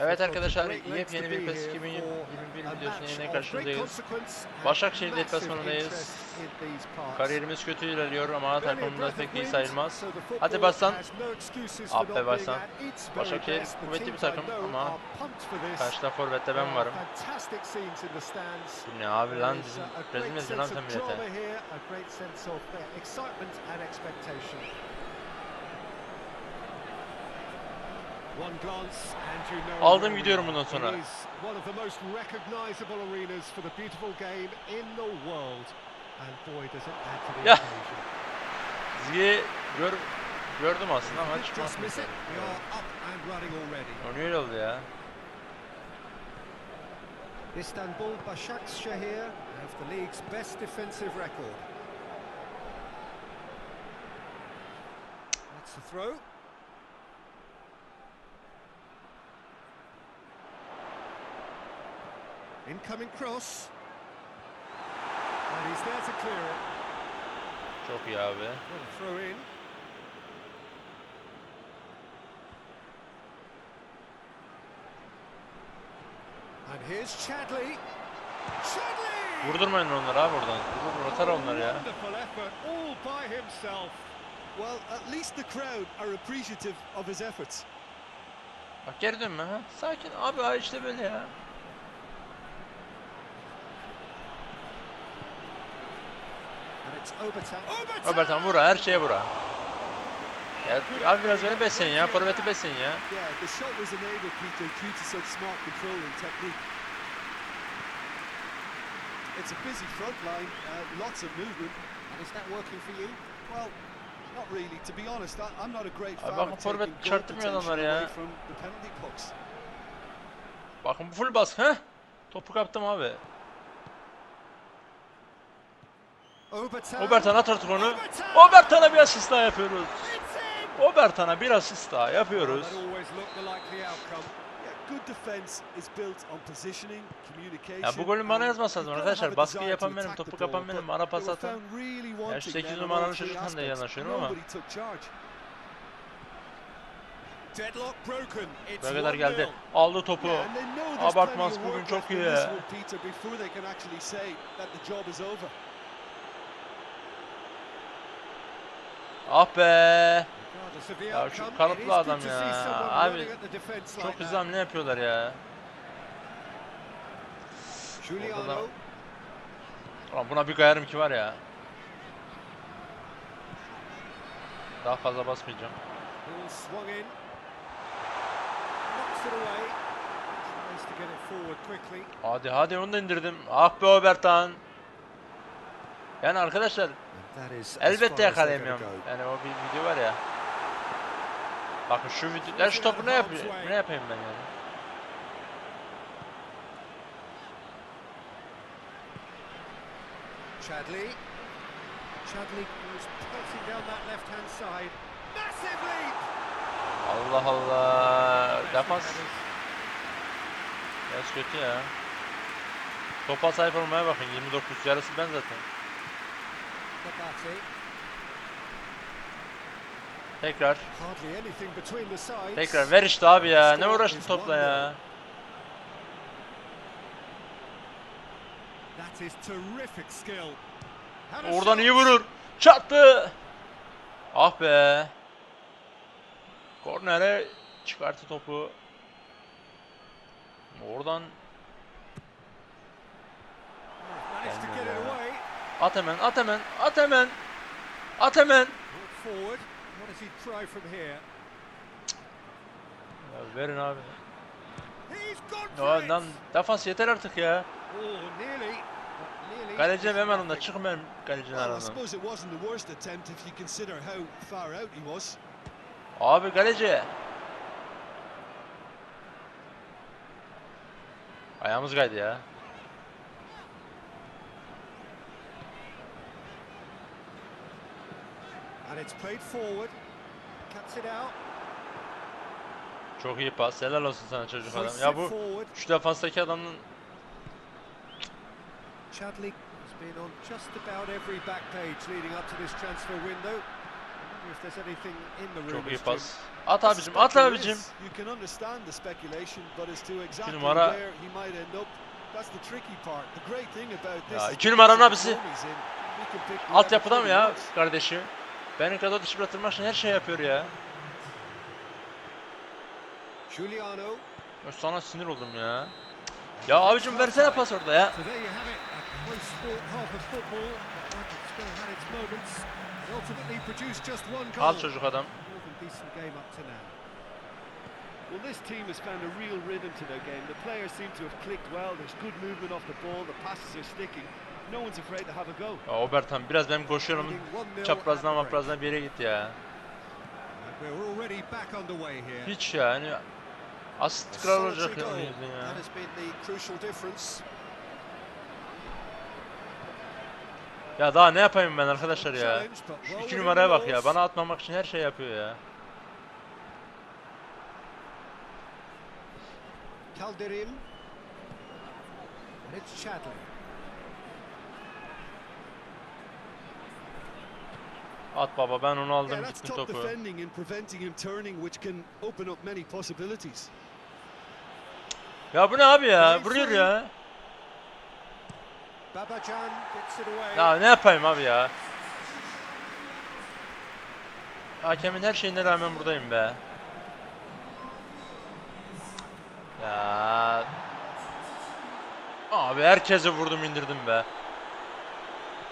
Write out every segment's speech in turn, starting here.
Evet arkadaşlar yepyeni bir PES 2021 videosuna yine karşınızdayız. Başakşehir deplasmanındayız. Kariyerimiz kötü ilerliyor ama takımımız pek iyi sayılmaz. Hadi Başsan. Ah be Başsan. Başakşehir kuvvetli bir takım ama karşıda forvette ben varım. Bu ne abi lan bizim rezil lan sen millete? Aldım gidiyorum bundan sonra. One of the most recognizable arenas for the beautiful game in the world. And boy does it add to the Ya. Ziye gör, gördüm aslında ama çıkmaz. O oldu ya? Istanbul Başakşehir have the league's best defensive record. That's the throw. Incoming cross. And he's there to clear it. Çok iyi abi. Throw in. And here's Chadley. Chadley! Vurdurmayın onları abi oradan. Vurur atar onları ya. Wonderful effort all by himself. Well, at least the crowd are appreciative of his efforts. Bak geri dönme ha. Sakin abi ha işte böyle ya. Robert'an vura her şeye vura. Ya abi biraz öyle besleyin ya. Forveti besleyin ya. It's a busy front line, uh, lots of movement. And is that working for you? Well, not really. To be honest, I, I'm not a great fan of taking goal potential away from the penalty box. Bakın full baskı ha. Topu kaptım abi. Obertan. Obertan at artık onu. Obertan! Obertan'a bir asist daha yapıyoruz. Obertan'a bir asist daha yapıyoruz. Ya bu golün bana gotta arkadaşlar. desire yapan benim, topu kapan benim, but ara pas atan. Ya şu 8 then on numaralı çocuktan da yanaşıyorum ama. Buraya kadar 1-0. geldi. Aldı topu. Abartmaz bugün çok iyi this ya. one, Peter, before they can actually say that the job is over. Ah be. Ya şu good adam ya. Abi, Çok hızlı hamle yapıyorlar ya. Orada Ulan buna bir kayarım ki var ya. Daha fazla basmayacağım. Hadi hadi onu da indirdim. Ah be Obertan. Yani arkadaşlar elbette yakalayamıyorum. Yani o bir video var ya. Bakın şu video, ya şu topu ne yapıyor? Ne yapayım ben yani? Chadley. Chadley was pelting down that left hand side. Massive leap! Allah Allah. Defans biraz kötü ya. Topa sahip olmaya bakın 29 yarısı ben zaten. Tekrar. Tekrar ver işte abi ya. Ne uğraştın topla ya. Oradan iyi vurur. Çattı. Ah be. Kornere çıkarttı topu. Oradan Managed to get Gelmiyor it ya. away. At hemen, at hemen, at hemen. At hemen. Ya verin abi. Ya lan defans yeter artık ya. Oh, Kaleci hemen onda. benim kalecinin was. Abi kaleci. Ayağımız kaydı ya. And it's played forward. Cuts it out. Çok iyi pas. Helal olsun sana çocuk adam. Ya bu şu defanstaki adamın Chadley has been on just about every back page leading up to this transfer window. if there's anything in the Çok iyi as pas. At abicim, at abicim. Exactly numara- Ya iki numaranın abisi. Altyapıda mı ya kardeşi? Benim kadar dışı bıraktırmak için her şey yapıyor ya. Giuliano. Sana sinir oldum ya. Ya abicim versene pas orada ya. Al çocuk adam. More than decent game up to now. Well, this team has found a real rhythm to their game. The players seem to have clicked well. There's good movement off the ball. The passes are sticking. No one's afraid to have a go. Ya Obertan biraz benim koşuyorum. Leading 1-0 Çaprazdan at the break. maprazdan bir yere gitti ya. And We're already back underway here. Hiç ya hani asist kral olacak ya. yüzünden ya. That has been the crucial difference. Ya daha ne yapayım ben arkadaşlar ya. Şu iki numaraya bak ya. Bana atmamak için her şey yapıyor ya. Calderim. And it's Chadley. At baba ben onu Yeah, aldım that's gittim top topu. defending and preventing him turning, which can open up many possibilities. Ya bu ne abi ya? Vuruyor ya. Babacan gets it away. Ya ne yapayım abi ya? Hakemin her şeyine rağmen buradayım be. Ya. Abi herkese vurdum indirdim be.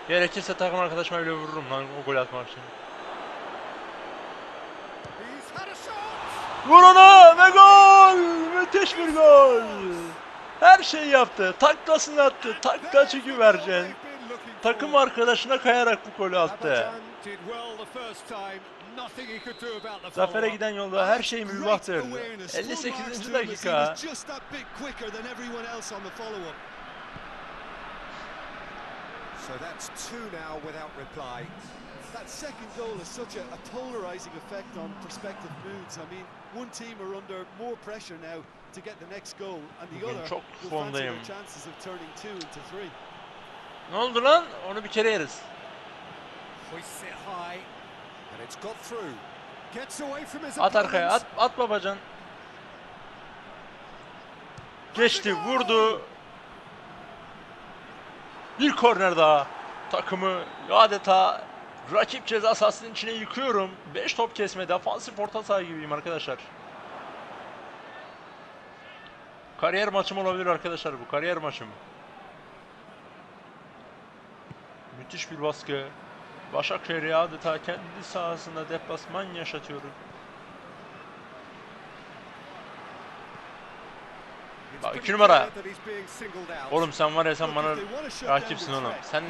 Gerekirse takım arkadaşıma bile vururum lan o gol atmak için. Vur ona ve gol! Müthiş bir gol! Her şeyi yaptı. Taklasını attı. Taklacı güvercin. Takım arkadaşına kayarak bu golü attı. Babacan did well the first time. Nothing he could do about Zafere giden yolda her şey Great mübahtır. awareness. Full marks 58. to him as he dakika. that bit quicker than everyone else on the follow-up. So that's two now without reply. That second goal has such a, a polarising effect on prospective moods. I mean, one team are under more pressure now to get the next goal, and the Bugün other çok will fancy formdayım. their chances of turning two into three. Ne oldu lan? Onu bir kere yeriz. Hoists it high, At arkaya at at babacan. Geçti vurdu. Bir korner daha. Takımı adeta rakip ceza sahasının içine yıkıyorum. 5 top kesme defansif orta saha gibiyim arkadaşlar. Kariyer maçım olabilir arkadaşlar bu. Kariyer maçım. Müthiş bir baskı. Başakşehir'i adeta kendi sahasında deplasman yaşatıyorum. It's Bak, iki numara. Oğlum sen var ya sen bana rakipsin oğlum. Sen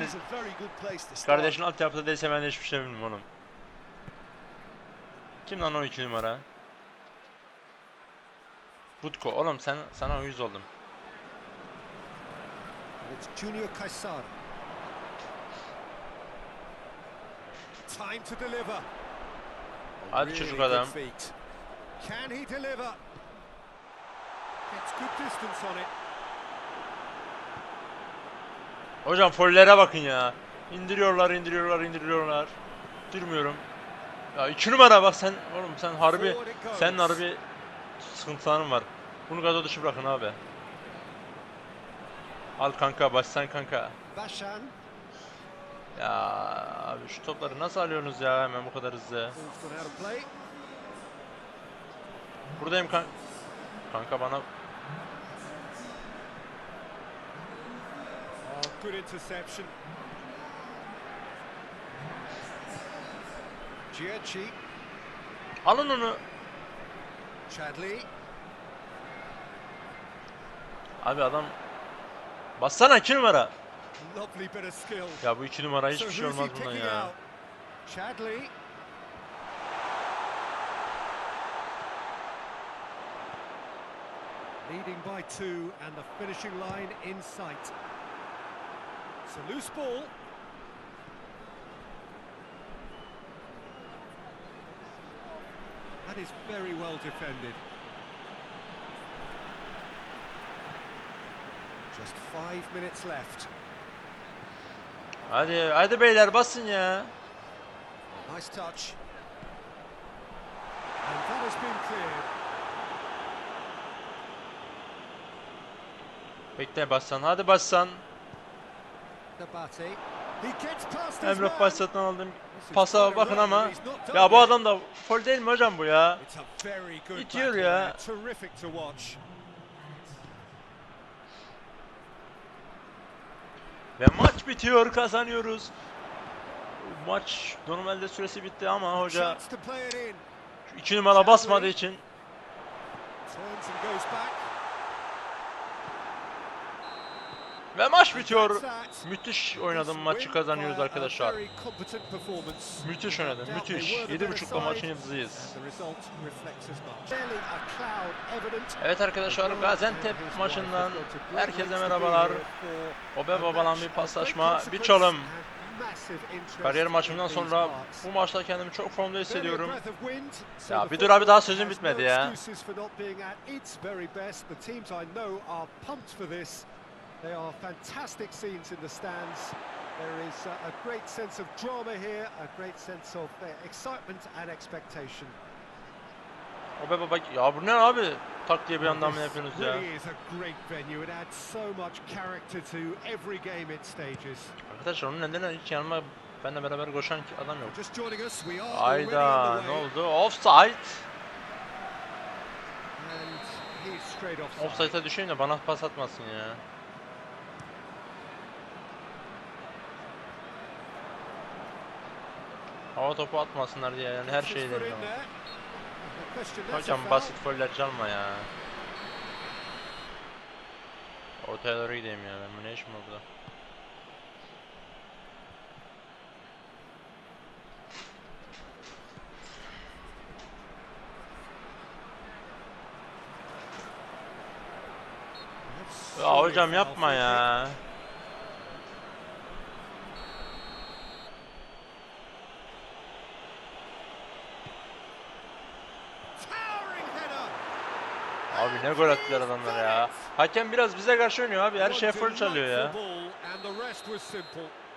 start. kardeşin altyapıda değilse ben de hiçbir şey bilmiyorum oğlum. Kim lan o iki numara? Butko. Oğlum sen sana uyuz oldum. Junior Caesar. Time to deliver. A Hadi çocuk adam. Can he deliver? Gets good distance on it. Hocam follere bakın ya. İndiriyorlar, indiriyorlar, indiriyorlar. Durmuyorum. Ya iki numara bak sen oğlum sen harbi senin harbi sıkıntıların var. Bunu gaza dışı bırakın abi. Al kanka başsan kanka. Bashan Ya abi şu topları nasıl alıyorsunuz ya hemen bu kadar hızlı? Buradayım kanka. Kanka bana good interception. Giacchi, alın onu. Chadley. Abi adam bassana iki numara. Lovely bit of skill. Ya bu iki numara hiçbir şey olmaz bundan ya. Chadley. Leading by two and the finishing line in sight. It's a loose ball. That is very well defended. Just five minutes left. Hadi hadi beyler basın ya. Nice touch. has been cleared. Bekle bassan. Hadi bassan. Emre. Başsat'tan aldım. Pasa bakın ama. and Ya bu adam da foul değil mi hocam bu ya? İtiyor ya. Ve maç bitiyor kazanıyoruz. Maç normalde süresi bitti ama hoca Chance to play it in. şu iki numara basmadığı için Turns and goes back. Ve maç bitiyor. Müthiş oynadım maçı kazanıyoruz arkadaşlar. Müthiş oynadım müthiş. were the Yedi better buçukla side, maçın yıldızıyız. Evet arkadaşlar Gaziantep maçından herkese merhabalar. Obe babalan bir paslaşma, bir çalım. Kariyer maçımdan sonra bu maçta kendimi çok formda hissediyorum. Ya bir dur abi daha sözüm bitmedi ya. They are fantastic scenes in the stands. There is uh, a great sense of drama here, a great sense of uh, excitement and expectation. Obe baba ya bu ne abi? Tak diye bir anda mı yapıyorsunuz ya? really is a great venue. It adds so much character to every game it stages. Arkadaşlar onun neden hiç yanıma benimle beraber koşan adam yok. Just joining us, we are already Ayda ne oldu? Offside. Offside'a düşeyim de bana pas atmasın ya. Hava topu atmasınlar diye yani her Gets his şeyi foot deniyor. in there. No question, that's a Hocam basit foller çalma ya. Ortaya doğru gideyim ya ben ne işim burada? Ya hocam yapma ya. Abi ne gol attılar adamlar ya. Hakem biraz bize karşı oynuyor abi. Her şeye full çalıyor ya.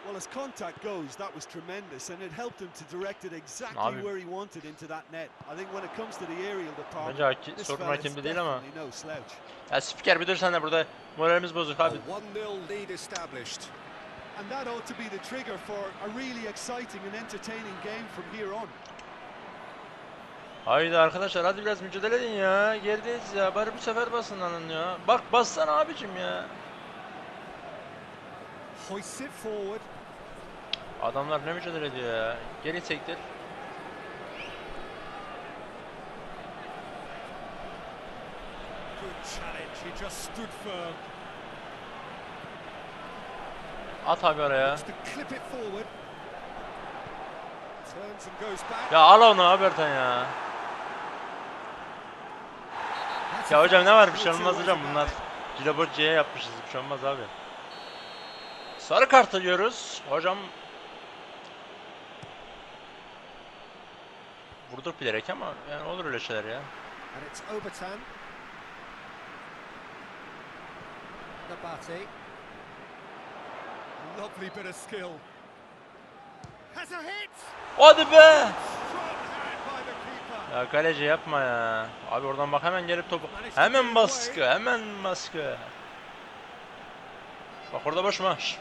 Well, as contact goes, that was tremendous, and it helped him to direct it exactly Abi- where he wanted into that net. I think when it comes to the aerial department, Bence haki, sorun hakemde değil ama. Ya spiker bir dur sen de burada moralimiz bozuk abi. 1-0 lead established. And that ought to be the trigger for a really exciting and entertaining game from here on. Haydi arkadaşlar hadi biraz mücadele edin ya. Gerideyiz ya. Bari bu sefer basın lan ya. Bak bassana abicim ya. Adamlar ne mücadele ediyor ya. Geri sektir. At abi araya. Ya al onu Abertan ya. That's Ya hocam ne var bir şey olmaz hocam bunlar. it. Cilaboci'ye yapmışız bir şey olmaz abi. Sarı kart alıyoruz. Hocam Vurdur bilerek ama yani olur öyle şeyler ya. Nabate. Lovely bit of skill. Has a hit. Hadi be! Strong hand by the keeper. Ya kaleci yapma ya. Abi oradan bak hemen gelip topu. Hemen baskı, hemen baskı. Bak orada boş? Şşt.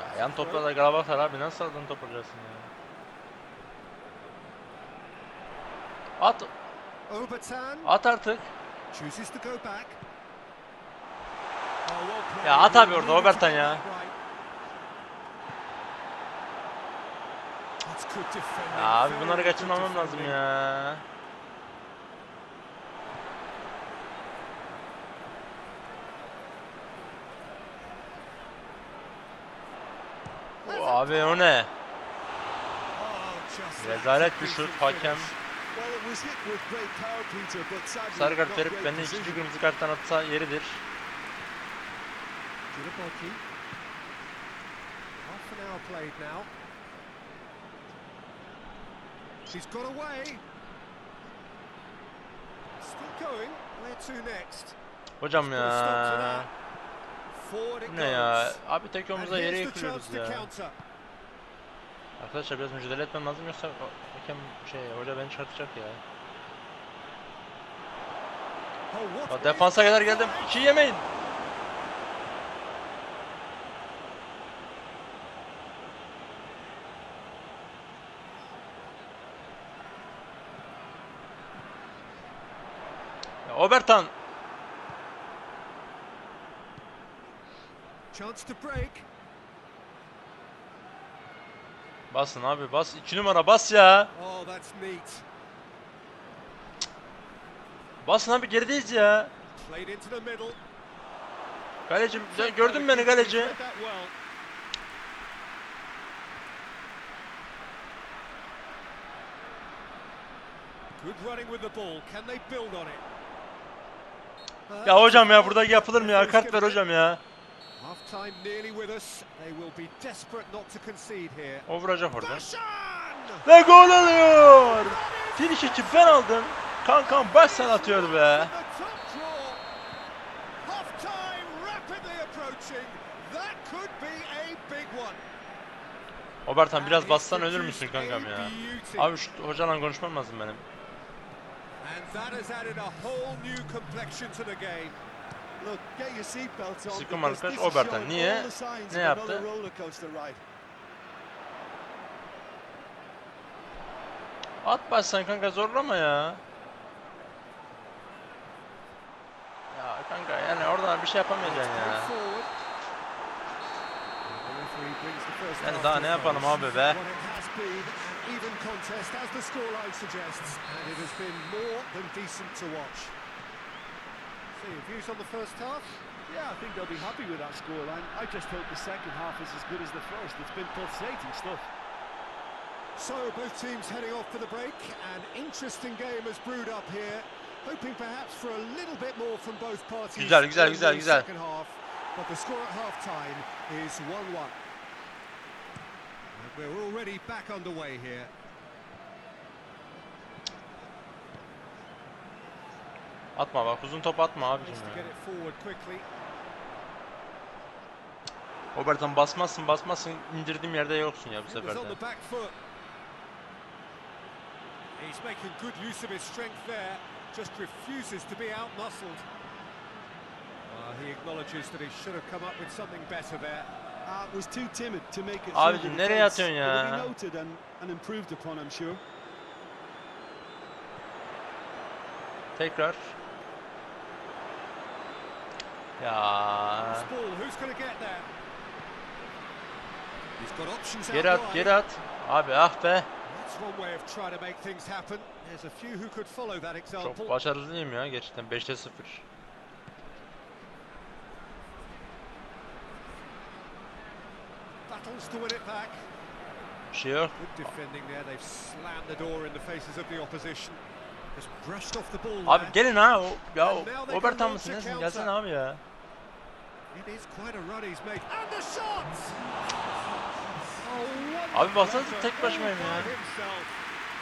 Ya yan topla da gala bakar abi nasıl adam top alacaksın ya? At, at artık. chooses to go back. Ya at abi orada, get ya. Ya abi bunları kaçırmamam lazım ya. O abi o ne? Rezalet bir şut hakem. Sarı kart verip beni ikinci kırmızı karttan atsa yeridir. Djibouti. Half an hour played now. She's got away. Still going. Where to next? Hocam ya. Bu ne ya? Abi tek omuzla yere yıkılıyoruz ya. Arkadaşlar biraz mücadele etmem lazım yoksa hakem şey hoca beni çarpacak ya. Oh, is defansa kadar geldim. İki yemeyin. Ya Obertan. Chance to break. Basın abi bas. 2 numara bas ya. Oh. Basın abi gerideyiz ya. Played into the middle. Kaleci sen gördün beni kaleci. Good running with the ball. Can they build on it? Ya hocam ya burada yapılır mı ya? Kart ver hocam ya. O vuracak orada. Ve gol alıyor. Finish için ben aldım. Kankam baş sen atıyordu be. Obertan biraz bassan ölür müsün kankam ya? Abi şu hocadan konuşmam lazım benim. Sıkım arkadaş Obertan. Niye? Ne yaptı? At baş sen kanka zorlama ya. Ya kanka yani oradan bir şey yapamayacaksın ya. Yani daha to ne yapalım abi be? What it has been an even contest as the scoreline suggests and it has been more than decent to watch. So views on the first half? Yeah, I think they'll be happy with that scoreline. I just hope the second half is as good as the first. It's been pulsating stuff. So both teams heading off for the break. An interesting game has brewed up here. Hoping perhaps for a little bit more from both parties. Güzel, güzel, in güzel, the güzel. Second half, but the score at half time is 1-1. We're already back underway here. Atma bak uzun top atma abicim ya. Obertan basmazsın basmazsın indirdiğim yerde yoksun ya bu sefer de. He's making good use of his strength there. Just refuses to be outmuscled. Well, he acknowledges that he should have come up with something better there. Abicim, nereye atıyorsun ya? Tekrar. Ya geri at geri at. Abi ah be. Çok başarılıyım ya gerçekten 5'te 0. Battles to win it back. Yok. Good defending there. They've slammed the door in the faces of the opposition. Just brushed off the ball Abi there. gelin ha. Ya And now they Obertan can mısın launch a nesin? counter. Gelsene abi ya. It is quite a run he's made. And the shot! Oh, Abi baksanıza tek başımayım ya.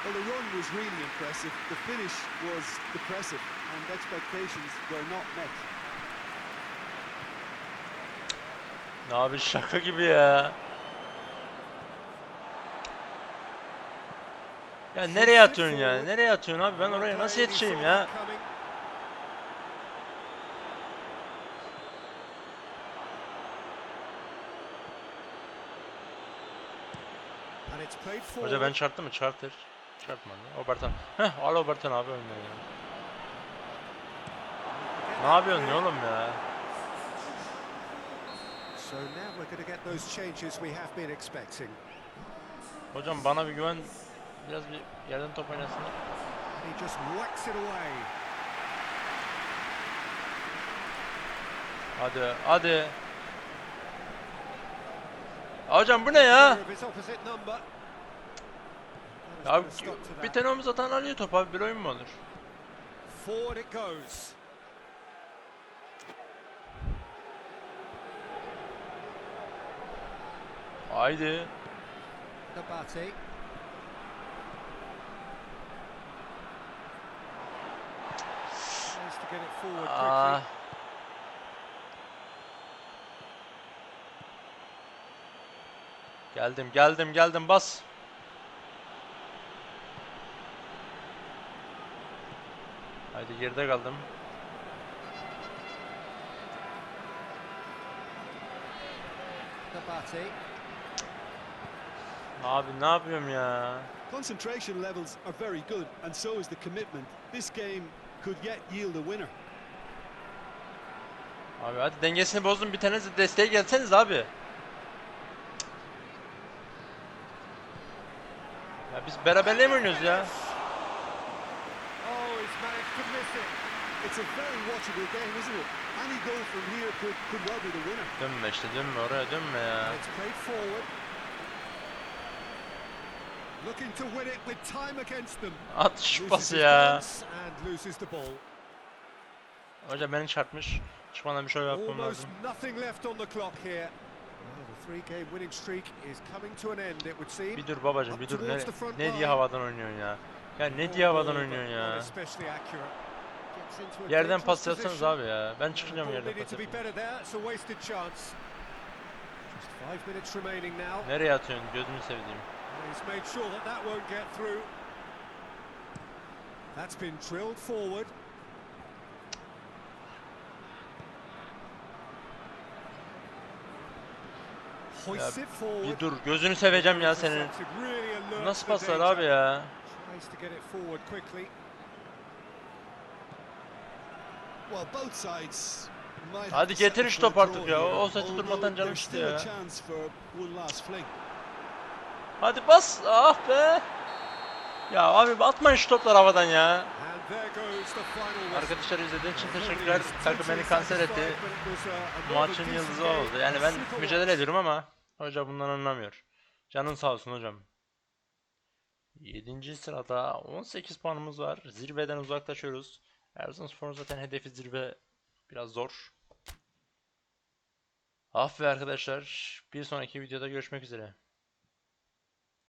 Well, the run was really impressive. The finish was depressive, and expectations were not met. Abi şaka gibi ya. Ya nereye atıyorsun ya? Nereye atıyorsun abi? Ben oraya nasıl yetişeyim ya? Hoca ben çarptı mı? Çarptır. Çarpmadı. Obertan. Heh al Obertan abi oynuyor ya. Ne yapıyorsun ya oğlum ya? So now we're going to get those changes we have been expecting. Hocam bana bir güven. Biraz bir yerden top oynasın. He just whacks it away. Hadi hadi. Hocam bu ne ya? Ya bir tane omuz atan alıyor top abi. Bir oyun mu olur? Forward it goes. Haydi. Aa. Ah. Geldim geldim geldim bas. Haydi geride kaldım. Abi ne yapıyorum ya? Concentration levels are very good and so is the commitment. This game could yet yield a winner. Abi hadi dengesini bozdum bir tanesi desteğe gelseniz abi. Ya biz beraberliğe mi oynuyoruz ya? Oh, he's managed to miss it. It's a very watchable game, isn't it? Any goal from here could, could well be the winner. Dönme işte dönme oraya dönme ya. It's played forward. Looking to win it with time against them. At şu pası ya. Hocam beni çarpmış. Çıkmadan bir şey yapmam lazım. nothing left on the clock here. Well, the three-game winning streak is coming to an end, it would seem. Bir dur babacım bir dur. Ne, ne diye havadan oynuyorsun ya? Ya ne diye havadan oynuyorsun ya? Yerden pas yapsanız abi ya. Ben çıkacağım yerden pas yapayım. Nereye atıyorsun gözünü sevdiğim. He's made sure that that won't get through. That's been drilled forward. Forward. Bir dur gözünü seveceğim ya senin. Nasıl paslar abi ya? Hadi getir şu top artık ya. O although durmadan canım a ya. Hadi bas. Ah be. Ya abi atmayın şu toplar havadan ya. Arkadaşlar izlediğiniz için teşekkürler. Takım beni kanser etti. maçın yıldızı oldu. Yani ben mücadele ediyorum ama hoca bundan anlamıyor. Canın sağ olsun hocam. 7. sırada 18 puanımız var. Zirveden uzaklaşıyoruz. Erzurumspor zaten hedefi zirve biraz zor. Ah be arkadaşlar. Bir sonraki videoda görüşmek üzere.